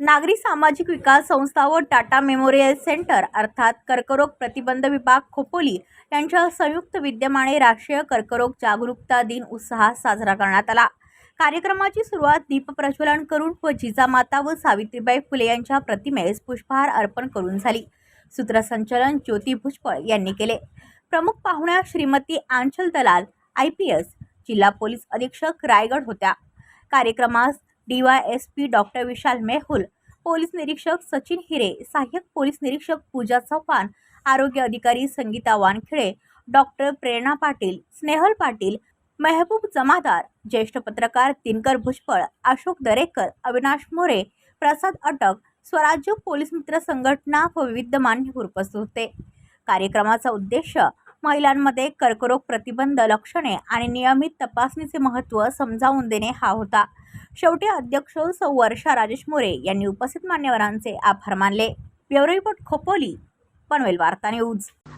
नागरी सामाजिक विकास संस्था व टाटा मेमोरियल सेंटर अर्थात कर्करोग प्रतिबंध विभाग खोपोली यांच्या संयुक्त विद्यमाने राष्ट्रीय कर्करोग जागरूकता दिन उत्साहात साजरा करण्यात आला. कार्यक्रमाची सुरुवात दीपप्रज्वलन करून व जिजामाता व सावित्रीबाई फुले यांच्या प्रतिमेस पुष्पहार अर्पण करून झाली. सूत्रसंचलन ज्योती भुजबळ यांनी केले. प्रमुख पाहुण्या Shrimati Anchal Dalal I P S जिल्हा पोलीस अधीक्षक रायगड होत्या. कार्यक्रमास D Y S P doctor Vishal Mehul police निरीक्षक सचिन हिरे सहाय्यक पोलीस निरीक्षक पूजा चव्हाण आरोग्य अधिकारी संगीता वानखेडे डॉक्टर प्रेरणा पाटील स्नेहल पाटील मेहबूब जमादार ज्येष्ठ पत्रकार दिनकर भुजबळ अशोक दरेकर अविनाश मोरे प्रसाद अटक स्वराज्य पोलीस मित्र संघटना व विविध मान्यवर उपस्थित होते. कार्यक्रमाचा उद्देश महिलांमध्ये कर्करोग प्रतिबंध लक्षणे आणि नियमित तपासणीचे महत्त्व समजावून देणे हा होता. शेवटी अध्यक्ष सौ. वर्षा राजेश मोरे यांनी उपस्थित मान्यवरांचे आभार मानले. ब्युरो रिपोर्ट खोपोली पनवेल वार्ता न्यूज.